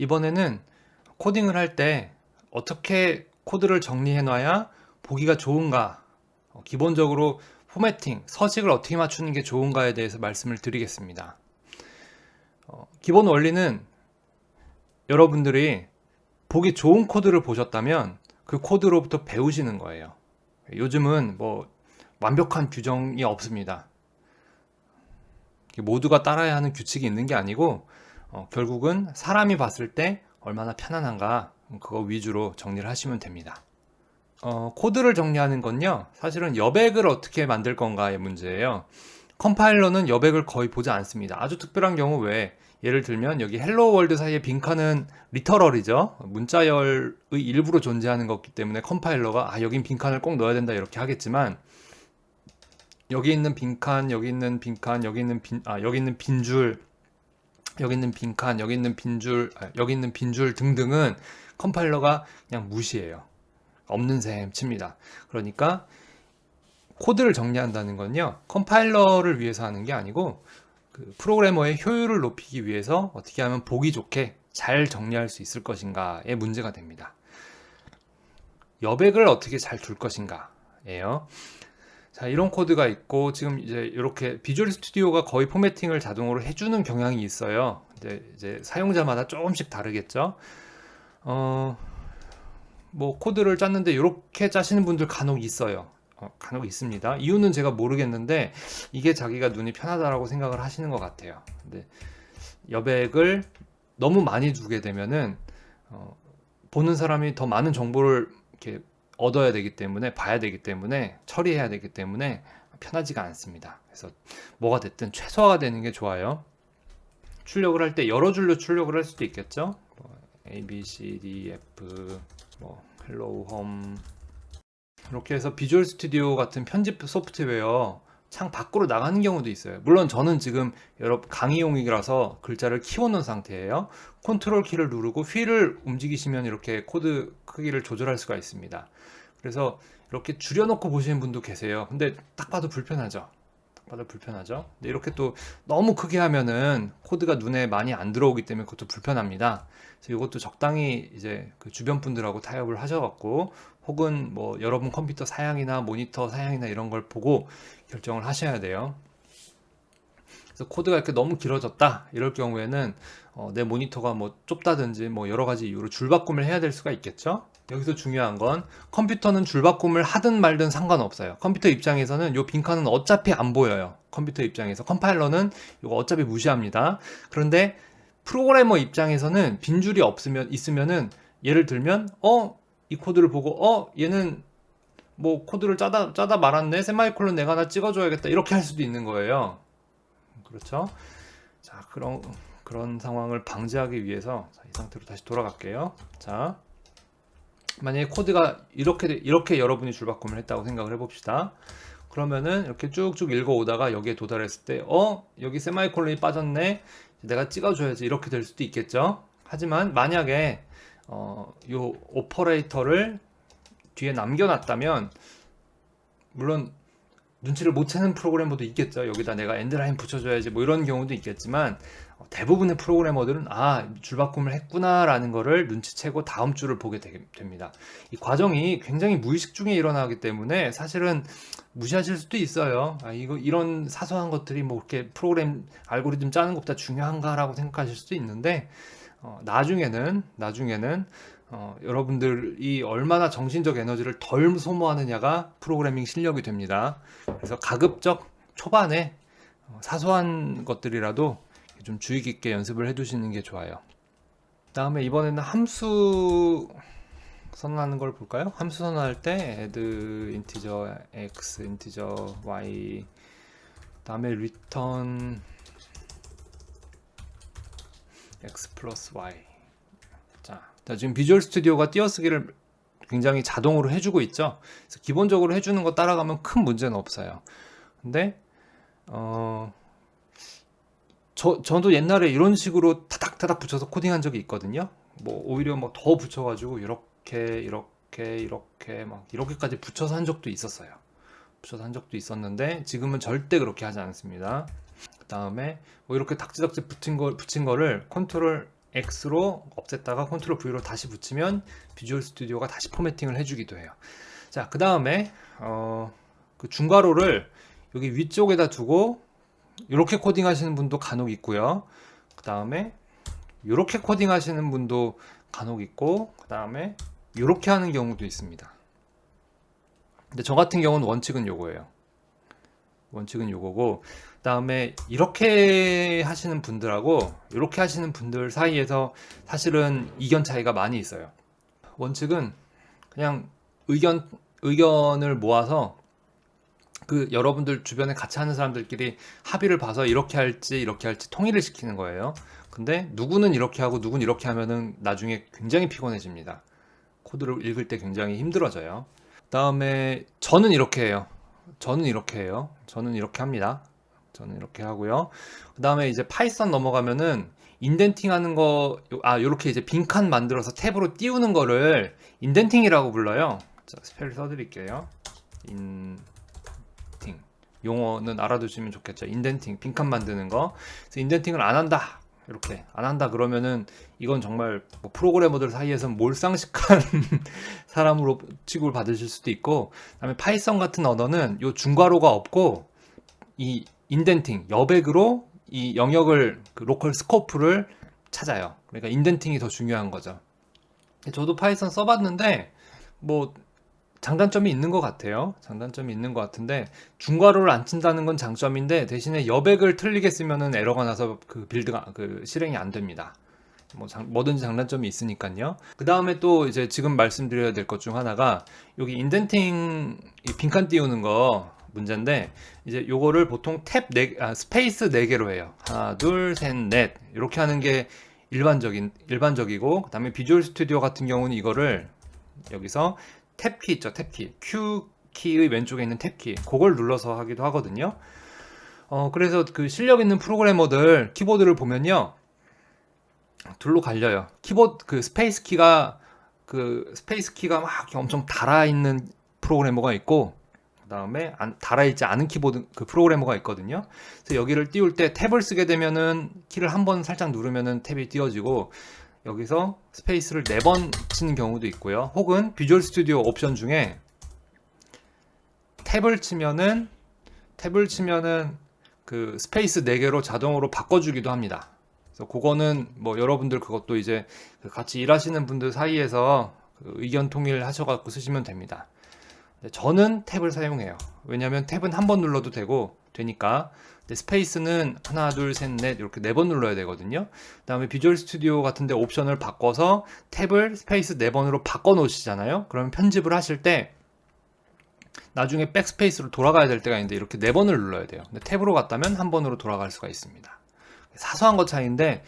이번에는 코딩을 할 때 어떻게 코드를 정리해 놔야 보기가 좋은가 어, 기본적으로 포매팅, 서식을 어떻게 맞추는 게 좋은가에 대해서 말씀을 드리겠습니다. 어, 기본 원리는 여러분들이 보기 좋은 코드를 보셨다면 그 코드로부터 배우시는 거예요. 요즘은 뭐 완벽한 규정이 없습니다. 모두가 따라야 하는 규칙이 있는 게 아니고 어, 결국은 사람이 봤을 때 얼마나 편안한가 그거 위주로 정리를 하시면 됩니다. 어, 코드를 정리하는 건요 사실은 여백을 어떻게 만들 건가의 문제예요. 컴파일러는 여백을 거의 보지 않습니다. 아주 특별한 경우 외에 예를 들면 여기 헬로 월드 사이에 빈칸은 리터럴이죠. 문자열의 일부로 존재하는 거기 때문에 컴파일러가 아 여긴 빈칸을 꼭 넣어야 된다 이렇게 하겠지만 여기 있는 빈칸, 여기 있는 빈칸, 여기 있는 빈, 아 여기 있는 빈줄, 여기 있는 빈칸, 여기 있는 빈줄, 아, 여기 있는 빈줄 등등은 컴파일러가 그냥 무시해요. 없는 셈 칩니다. 그러니까 코드를 정리한다는 건요, 컴파일러를 위해서 하는 게 아니고 그 프로그래머의 효율을 높이기 위해서 어떻게 하면 보기 좋게 잘 정리할 수 있을 것인가의 문제가 됩니다. 여백을 어떻게 잘 둘 것인가예요. 자, 이런 코드가 있고 지금 이제 이렇게 비주얼 스튜디오가 거의 포매팅을 자동으로 해주는 경향이 있어요. 이제, 이제 사용자마다 조금씩 다르겠죠. 어, 뭐 코드를 짰는데 이렇게 짜시는 분들 간혹 있어요. 어, 간혹 있습니다. 이유는 제가 모르겠는데 이게 자기가 눈이 편하다라고 생각을 하시는 것 같아요. 근데 여백을 너무 많이 두게 되면은 어, 보는 사람이 더 많은 정보를 이렇게 얻어야 되기 때문에 봐야 되기 때문에 처리해야 되기 때문에 편하지가 않습니다. 그래서 뭐가 됐든 최소화가 되는 게 좋아요. 출력을 할 때 여러 줄로 출력을 할 수도 있겠죠. 뭐 A, B, C, D, F, 뭐 헬로우 홈 이렇게 해서 비주얼 스튜디오 같은 편집 소프트웨어 창 밖으로 나가는 경우도 있어요. 물론 저는 지금 여러 강의용이라서 글자를 키워놓은 상태예요. 컨트롤 키를 누르고 휠을 움직이시면 이렇게 코드 크기를 조절할 수가 있습니다. 그래서 이렇게 줄여놓고 보시는 분도 계세요. 근데 딱 봐도 불편하죠. 딱 봐도 불편하죠. 근데 이렇게 또 너무 크게 하면은 코드가 눈에 많이 안 들어오기 때문에 그것도 불편합니다. 그래서 이것도 적당히 이제 그 주변 분들하고 타협을 하셔갖고 혹은 뭐 여러분 컴퓨터 사양이나 모니터 사양이나 이런 걸 보고 결정을 하셔야 돼요. 그래서 코드가 이렇게 너무 길어졌다 이럴 경우에는 어, 내 모니터가 뭐 좁다든지 뭐 여러 가지 이유로 줄바꿈을 해야 될 수가 있겠죠. 여기서 중요한 건 컴퓨터는 줄바꿈을 하든 말든 상관없어요. 컴퓨터 입장에서는 요 빈칸은 어차피 안 보여요. 컴퓨터 입장에서 컴파일러는 이거 어차피 무시합니다. 그런데 프로그래머 입장에서는 빈줄이 없으면 있으면은 예를 들면 어 이 코드를 보고 어 얘는 뭐 코드를 짜다 짜다 말았네 세마이콜론 내가 하나 찍어줘야겠다 이렇게 할 수도 있는 거예요. 그렇죠? 자 그런 그런 상황을 방지하기 위해서 자, 이 상태로 다시 돌아갈게요. 자 만약에 코드가 이렇게 이렇게 여러분이 줄바꿈을 했다고 생각을 해봅시다. 그러면은 이렇게 쭉쭉 읽어오다가 여기에 도달했을 때, 어 여기 세마이콜론이 빠졌네. 내가 찍어줘야지 이렇게 될 수도 있겠죠. 하지만 만약에 어, 요 오퍼레이터를 뒤에 남겨놨다면 물론 눈치를 못 채는 프로그래머도 있겠죠. 여기다 내가 엔드라인 붙여줘야지 뭐 이런 경우도 있겠지만 어, 대부분의 프로그래머들은 아 줄바꿈을 했구나라는 거를 눈치채고 다음 줄을 보게 되, 됩니다. 이 과정이 굉장히 무의식 중에 일어나기 때문에 사실은 무시하실 수도 있어요. 아 이거 이런 사소한 것들이 뭐 이렇게 프로그램 알고리즘 짜는 것보다 중요한가라고 생각하실 수도 있는데 어, 나중에는 나중에는 어, 여러분들이 얼마나 정신적 에너지를 덜 소모하느냐가 프로그래밍 실력이 됩니다. 그래서 가급적 초반에 어, 사소한 것들이라도 좀 주의 깊게 연습을 해두시는 게 좋아요. 다음에 이번에는 함수 선언하는 걸 볼까요? 함수 선언할 때 add integer x, integer y 다음에 return x 플러스 y 자, 자, 지금 비주얼 스튜디오가 띄어쓰기를 굉장히 자동으로 해주고 있죠. 그래서 기본적으로 해주는 거 따라가면 큰 문제는 없어요. 근데 어, 저 저도 옛날에 이런 식으로 타닥타닥 붙여서 코딩한 적이 있거든요. 뭐 오히려 뭐 더 붙여가지고 이렇게 이렇게 이렇게 막 이렇게까지 붙여서 한 적도 있었어요. 붙여서 한 적도 있었는데 지금은 절대 그렇게 하지 않습니다. 그 다음에 뭐 이렇게 닥지닥지 붙인 거 붙인 거를 컨트롤 X로 없앴다가 컨트롤 V로 다시 붙이면 비주얼 스튜디오가 다시 포매팅을 해주기도 해요. 자, 그 다음에 어, 그 중괄호를 여기 위쪽에다 두고 이렇게 코딩 하시는 분도 간혹 있고요. 그 다음에 이렇게 코딩 하시는 분도 간혹 있고 그 다음에 이렇게 하는 경우도 있습니다. 근데 저 같은 경우는 원칙은 요거예요. 원칙은 요거고 그 다음에 이렇게 하시는 분들하고 이렇게 하시는 분들 사이에서 사실은 이견 차이가 많이 있어요. 원칙은 그냥 의견 의견을 모아서 그 여러분들 주변에 같이 하는 사람들끼리 합의를 봐서 이렇게 할지 이렇게 할지 통일을 시키는 거예요. 근데 누구는 이렇게 하고 누구는 이렇게 하면은 나중에 굉장히 피곤해집니다. 코드를 읽을 때 굉장히 힘들어져요. 다음에 저는 이렇게 해요. 저는 이렇게 해요. 저는 이렇게 합니다. 저는 이렇게 하고요. 그 다음에 이제 파이썬 넘어가면은 인덴팅 하는 거, 아, 요렇게 이제 빈칸 만들어서 탭으로 띄우는 거를 인덴팅이라고 불러요. 자, 스펠 써드릴게요. 인팅. 용어는 알아두시면 좋겠죠. 인덴팅, 빈칸 만드는 거. 그래서 인덴팅을 안 한다. 이렇게 안 한다 그러면은 이건 정말 뭐 프로그래머들 사이에서는 몰상식한 사람으로 취급을 받으실 수도 있고 그다음에 파이썬 같은 언어는 요 중괄호가 없고 이 인덴팅 여백으로 이 영역을 그 로컬 스코프를 찾아요. 그러니까 인덴팅이 더 중요한 거죠. 저도 파이썬 써봤는데 뭐 장단점이 있는 것 같아요. 장단점이 있는 것 같은데 중괄호를 안 친다는 건 장점인데 대신에 여백을 틀리게 쓰면은 에러가 나서 그 빌드가 그 실행이 안 됩니다. 뭐 장, 뭐든지 장단점이 있으니까요. 그 다음에 또 이제 지금 말씀드려야 될 것 중 하나가 여기 인덴팅 이 빈칸 띄우는 거 문제인데 이제 요거를 보통 탭 네, 아, 스페이스 4개로 해요. 하나, 둘, 셋, 넷 이렇게 하는 게 일반적인 일반적이고 그다음에 비주얼 스튜디오 같은 경우는 이거를 여기서 탭키 있죠, 탭키. Q 키의 왼쪽에 있는 탭키. 그걸 눌러서 하기도 하거든요. 어, 그래서 그 실력 있는 프로그래머들 키보드를 보면요. 둘로 갈려요. 키보드 그 스페이스 키가 그 스페이스 키가 막 엄청 달아 있는 프로그래머가 있고 그 다음에 안, 달아 있지 않은 키보드 그 프로그래머가 있거든요. 그래서 여기를 띄울 때 탭을 쓰게 되면은 키를 한 번 살짝 누르면은 탭이 띄워지고 여기서 스페이스를 4번 치는 경우도 있고요. 혹은 비주얼 스튜디오 옵션 중에 탭을 치면은 탭을 치면은 그 스페이스 4개로 자동으로 바꿔주기도 합니다. 그래서 그거는 뭐 여러분들 그것도 이제 그 같이 일하시는 분들 사이에서 그 의견 통일 하셔갖고 쓰시면 됩니다. 저는 탭을 사용해요. 왜냐하면 탭은 한 번 눌러도 되고 되니까. 스페이스는 하나 둘 셋 넷 이렇게 네 번 눌러야 되거든요. 그 다음에 비주얼 스튜디오 같은데 옵션을 바꿔서 탭을 스페이스 네 번으로 바꿔 놓으시잖아요. 그러면 편집을 하실 때 나중에 백스페이스로 돌아가야 될 때가 있는데 이렇게 네 번을 눌러야 돼요. 근데 탭으로 갔다면 한 번으로 돌아갈 수가 있습니다. 사소한 것 차이인데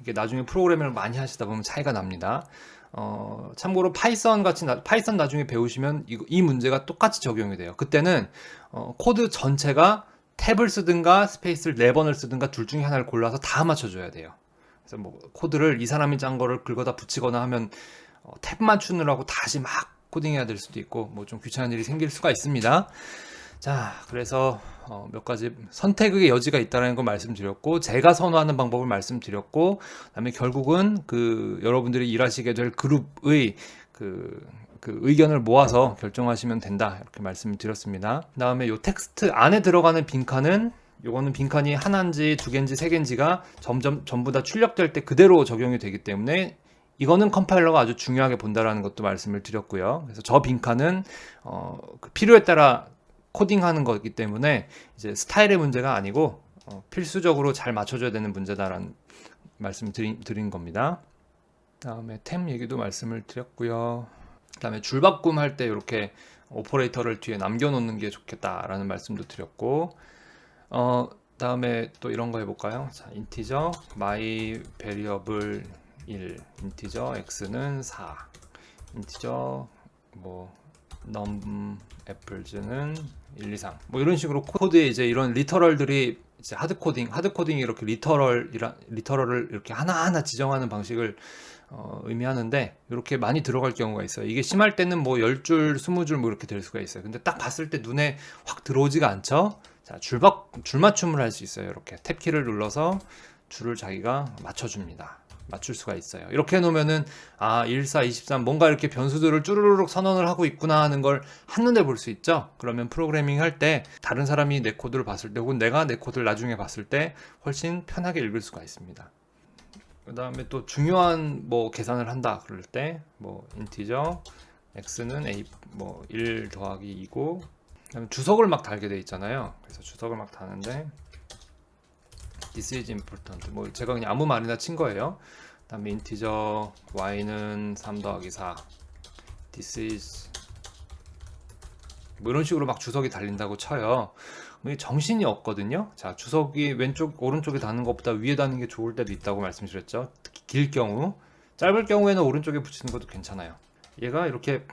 이게 나중에 프로그래밍을 많이 하시다 보면 차이가 납니다. 어, 참고로 파이썬 같이 나, 파이썬 나중에 배우시면 이, 이 문제가 똑같이 적용이 돼요. 그때는 어, 코드 전체가 탭을 쓰든가 스페이스를 네 번을 쓰든가 둘 중에 하나를 골라서 다 맞춰줘야 돼요. 그래서 뭐 코드를 이 사람이 짠 거를 긁어다 붙이거나 하면 어, 탭 맞추느라고 다시 막 코딩해야 될 수도 있고 뭐 좀 귀찮은 일이 생길 수가 있습니다. 자, 그래서 어, 몇 가지 선택의 여지가 있다는 걸 말씀드렸고 제가 선호하는 방법을 말씀드렸고 그다음에 결국은 그 여러분들이 일하시게 될 그룹의 그, 그 의견을 모아서 결정하시면 된다 이렇게 말씀을 드렸습니다. 그다음에 요 텍스트 안에 들어가는 빈칸은 요거는 빈칸이 하나인지 두 개인지 세 개인지가 점점 전부 다 출력될 때 그대로 적용이 되기 때문에 이거는 컴파일러가 아주 중요하게 본다라는 것도 말씀을 드렸고요. 그래서 저 빈칸은 어, 그 필요에 따라 코딩하는 거기 때문에 이제 스타일의 문제가 아니고 어, 필수적으로 잘 맞춰줘야 되는 문제다라는 말씀 드린, 드린 겁니다. 다음에 템 얘기도 말씀을 드렸고요. 그다음에 줄바꿈 할 때 이렇게 오퍼레이터를 뒤에 남겨놓는 게 좋겠다라는 말씀도 드렸고, 어 다음에 또 이런 거 해볼까요? 자, 인티저 my variable 1, 인티저 x는 4, 인티저 뭐 num apples는 1, 2, 3. 뭐 이런 식으로 코드에 이제 이런 리터럴들이 이제 하드 코딩, 하드 코딩이 이렇게 리터럴이라 리터럴을 이렇게 하나하나 지정하는 방식을 어, 의미하는데 이렇게 많이 들어갈 경우가 있어요. 이게 심할 때는 뭐 10줄, 20줄 뭐 이렇게 될 수가 있어요. 근데 딱 봤을 때 눈에 확 들어오지가 않죠. 자, 줄박 줄 맞춤을 할 수 있어요. 이렇게 탭키를 눌러서 줄을 자기가 맞춰 줍니다. 맞출 수가 있어요. 이렇게 해놓으면은 아 14, 23 뭔가 이렇게 변수들을 쭈루루룩 선언을 하고 있구나 하는 걸 한눈에 볼 수 있죠. 그러면 프로그래밍 할 때 다른 사람이 내 코드를 봤을 때 혹은 내가 내 코드를 나중에 봤을 때 훨씬 편하게 읽을 수가 있습니다. 그 다음에 또 중요한 뭐 계산을 한다 그럴 때 뭐 인티저 x는 a 뭐 1 더하기 2고 그다음에 주석을 막 달게 돼 있잖아요. 그래서 주석을 막 다는데 this is important. 뭐 제가 그냥 아무 말이나 친 거예요. 그다음에 인티저 y는 3 더하기 4. this is 뭐 이런 식으로 막 주석이 달린다고 쳐요. 이게 정신이 없거든요. 자, 주석이 왼쪽 오른쪽에 다는 것보다 위에 다는 게 좋을 때도 있다고 말씀드렸죠. 특히 길 경우, 짧을 경우에는 오른쪽에 붙이는 것도 괜찮아요. 얘가 이렇게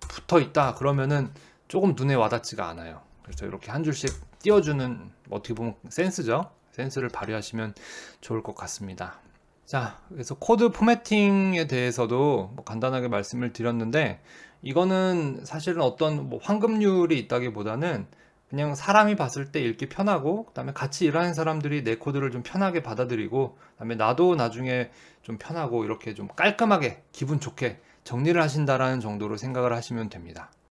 붙어 있다 그러면은 조금 눈에 와닿지가 않아요. 그래서 이렇게 한 줄씩 띄워주는 어떻게 보면 센스죠. 센스를 발휘하시면 좋을 것 같습니다. 자, 그래서 코드 포매팅에 대해서도 뭐 간단하게 말씀을 드렸는데 이거는 사실은 어떤 뭐 황금률이 있다기보다는 그냥 사람이 봤을 때 읽기 편하고 그다음에 같이 일하는 사람들이 내 코드를 좀 편하게 받아들이고 그다음에 나도 나중에 좀 편하고 이렇게 좀 깔끔하게 기분 좋게 정리를 하신다라는 정도로 생각을 하시면 됩니다.